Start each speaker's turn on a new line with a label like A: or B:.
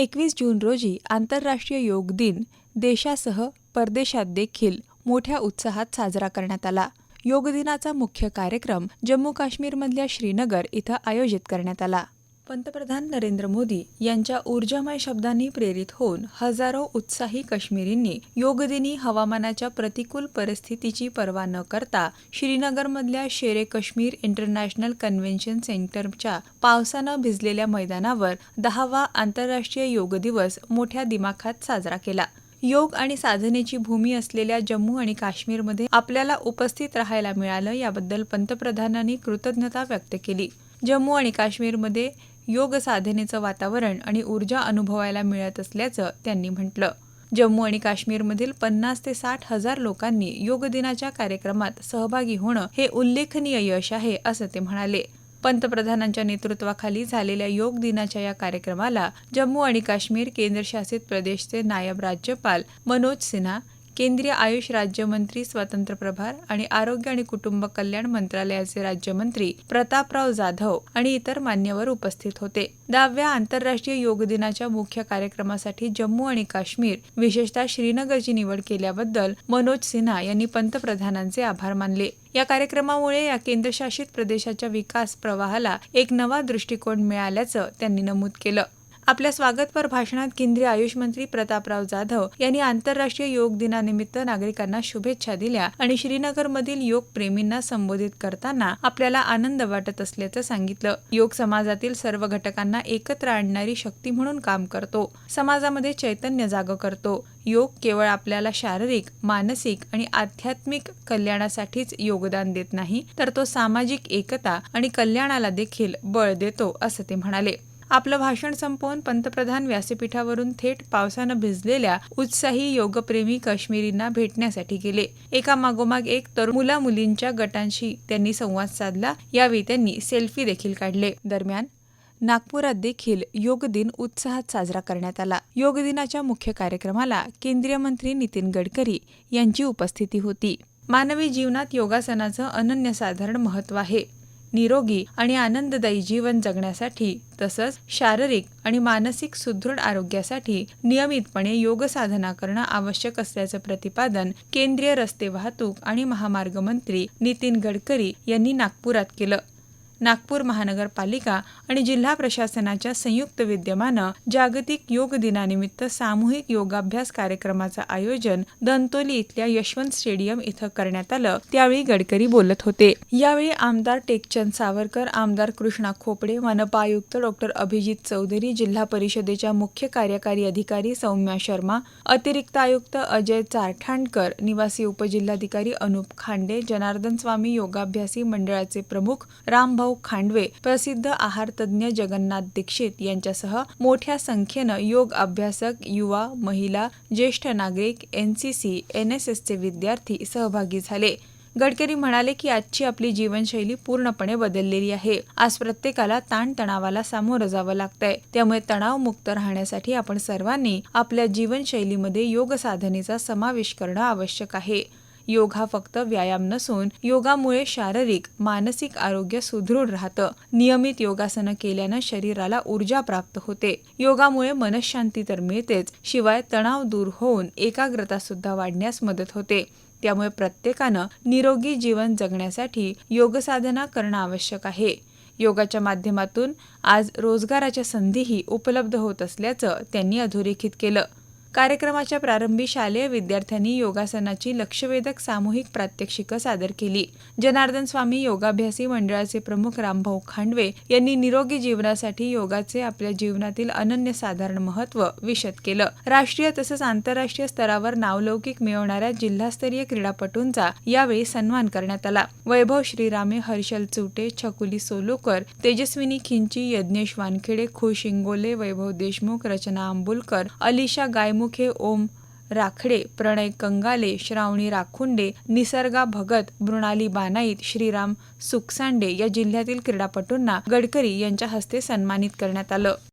A: एकवीस जून रोजी आंतरराष्ट्रीय योग दिन देशासह परदेशात देखील मोठ्या उत्साहात साजरा करण्यात आला योग दिनाचा मुख्य कार्यक्रम जम्मू काश्मीरमधल्या श्रीनगर इथं आयोजित करण्यात आला पंतप्रधान नरेंद्र मोदी यांच्या ऊर्जामय शब्दांनी प्रेरित होऊन हजारो उत्साही काश्मीरींनी योगदिनी हवामानाच्या प्रतिकूल परिस्थितीची पर्वा न करता श्रीनगरमधल्या शेरे काश्मीर इंटरनॅशनल कन्व्हेन्शन सेंटरच्या पावसानं भिजलेल्या मैदानावर दहावा आंतरराष्ट्रीय योग दिवस मोठ्या दिमाखात साजरा केला योग आणि साधनेची भूमी असलेल्या जम्मू आणि काश्मीरमध्ये आपल्याला उपस्थित राहायला मिळालं याबद्दल पंतप्रधानांनी कृतज्ञता व्यक्त केली जम्मू आणि काश्मीरमध्ये योग साधनेचं वातावरण आणि ऊर्जा अनुभवायला मिळत असल्याचं त्यांनी म्हटलं जम्मू आणि काश्मीरमधील पन्नास ते साठ हजार लोकांनी योग दिनाच्या कार्यक्रमात सहभागी होणं हे उल्लेखनीय यश आहे असं ते म्हणाले पंतप्रधानांच्या नेतृत्वाखाली झालेल्या योग दिनाच्या या कार्यक्रमाला जम्मू आणि काश्मीर केंद्रशासित प्रदेशचे नायब राज्यपाल मनोज सिन्हा केंद्रीय आयुष राज्यमंत्री स्वतंत्र प्रभार आणि आरोग्य आणि कुटुंब कल्याण मंत्रालयाचे राज्यमंत्री प्रतापराव जाधव आणि इतर मान्यवर उपस्थित होते दहाव्या आंतरराष्ट्रीय योग दिनाच्या मुख्य कार्यक्रमासाठी जम्मू आणि काश्मीर विशेषतः श्रीनगरची निवड केल्याबद्दल मनोज सिन्हा यांनी पंतप्रधानांचे आभार मानले या कार्यक्रमामुळे या केंद्रशासित प्रदेशाच्या विकास प्रवाहाला एक नवा दृष्टिकोन मिळाल्याचं त्यांनी नमूद केलं आपल्या स्वागतपर भाषणात केंद्रीय आयुष मंत्री प्रतापराव जाधव यांनी आंतरराष्ट्रीय योग दिनानिमित्त नागरिकांना शुभेच्छा दिल्या आणि श्रीनगरमधील योग प्रेमींना संबोधित करताना आपल्याला आनंद वाटत असल्याचं सांगितलं योग समाजातील सर्व घटकांना एकत्र आणणारी शक्ती म्हणून काम करतो समाजामध्ये चैतन्य जाग करतो योग केवळ आपल्याला शारीरिक मानसिक आणि आध्यात्मिक कल्याणासाठीच योगदान देत नाही तर तो सामाजिक एकता आणि कल्याणाला देखील बळ देतो असं ते म्हणाले आपलं भाषण संपवून पंतप्रधान व्यासपीठावरून थेट पावसानं भिजलेल्या उत्साही योगप्रेमी काश्मीरींना भेटण्यासाठी गेले एका मागोमाग एक तरुण मुला मुलींच्या गटांशी त्यांनी संवाद साधला यावेळी त्यांनी सेल्फी देखील काढले दरम्यान नागपुरात देखील योग दिन उत्साहात साजरा करण्यात आला योग दिनाच्या मुख्य कार्यक्रमाला केंद्रीय मंत्री नितीन गडकरी यांची उपस्थिती होती
B: मानवी जीवनात योगासनाचं अनन्यसाधारण महत्त्व आहे निरोगी आणि आनंददायी जीवन जगण्यासाठी तसंच शारीरिक आणि मानसिक सुदृढ आरोग्यासाठी नियमितपणे योग साधना करणं आवश्यक असल्याचं प्रतिपादन केंद्रीय रस्ते वाहतूक आणि महामार्ग मंत्री नितीन गडकरी यांनी नागपुरात केलं नागपूर महानगरपालिका आणि जिल्हा प्रशासनाच्या संयुक्त विद्यमानं जागतिक योग दिनानिमित्त सामूहिक योगाभ्यास कार्यक्रमाचं आयोजन दंतोली इथल्या यशवंत स्टेडियम इथं करण्यात आलं त्यावेळी गडकरी बोलत होते यावेळी आमदार टेकचंद सावरकर आमदार कृष्णा खोपडे मनपा आयुक्त डॉक्टर अभिजित चौधरी जिल्हा परिषदेच्या मुख्य कार्यकारी अधिकारी सौम्या शर्मा अतिरिक्त आयुक्त अजय चारठाणकर निवासी उपजिल्हाधिकारी अनुप खांडे जनार्दन स्वामी योगाभ्यासी मंडळाचे प्रमुख रामभाऊ भाऊ खांडवे प्रसिद्ध आहार तज्ज्ञ जगन्नाथ दीक्षित यांच्यासह मोठ्या संख्येनं योग अभ्यासक युवा महिला ज्येष्ठ नागरिक N C C N S S विद्यार्थी सहभागी झाले गडकरी म्हणाले की आजची आपली जीवनशैली पूर्णपणे बदललेली आहे आज प्रत्येकाला ताणतणावाला सामोरं जावं लागतंय त्यामुळे तणावमुक्त राहण्यासाठी आपण सर्वांनी आपल्या जीवनशैलीमध्ये योग साधनेचा समावेश करणं आवश्यक आहे योग हा फक्त व्यायाम नसून योगामुळे शारीरिक मानसिक आरोग्य सुदृढ राहतं नियमित योगासनं केल्यानं शरीराला ऊर्जा प्राप्त होते योगामुळे मनशांती तर मिळतेच शिवाय तणाव दूर होऊन एकाग्रता सुद्धा वाढण्यास मदत होते त्यामुळे प्रत्येकानं निरोगी जीवन जगण्यासाठी योगसाधना करणं आवश्यक आहे योगाच्या माध्यमातून आज रोजगाराच्या संधीही उपलब्ध होत असल्याचं त्यांनी अधोरेखित केलं कार्यक्रमाच्या प्रारंभी शालेय विद्यार्थ्यांनी योगासनाची लक्षवेधक सामूहिक प्रात्यक्षिकं सादर केली जनार्दन स्वामी योगाभ्यासी मंडळाचे प्रमुख रामभाऊ खांडवे यांनी निरोगी जीवनासाठी योगाचे आपल्या जीवनातील अनन्य साधारण महत्व विशद केलं राष्ट्रीय तसंच आंतरराष्ट्रीय स्तरावर नावलौकिक मिळवणाऱ्या जिल्हास्तरीय क्रीडापटूंचा यावेळी सन्मान करण्यात आला वैभव श्रीरामे हर्षल चुटे छकुली सोलोकर तेजस्विनी खिंची यज्ञेश वानखेडे खुश इंगोले वैभव देशमुख रचना आंबुलकर अलिशा गाय मुखे ओम राखडे प्रणय कंगाले श्रावणी राखुंडे निसर्गा भगत मृणाली बानाईत श्रीराम सुकसांडे या जिल्ह्यातील क्रीडापटूंना गडकरी यांच्या हस्ते सन्मानित करण्यात आलं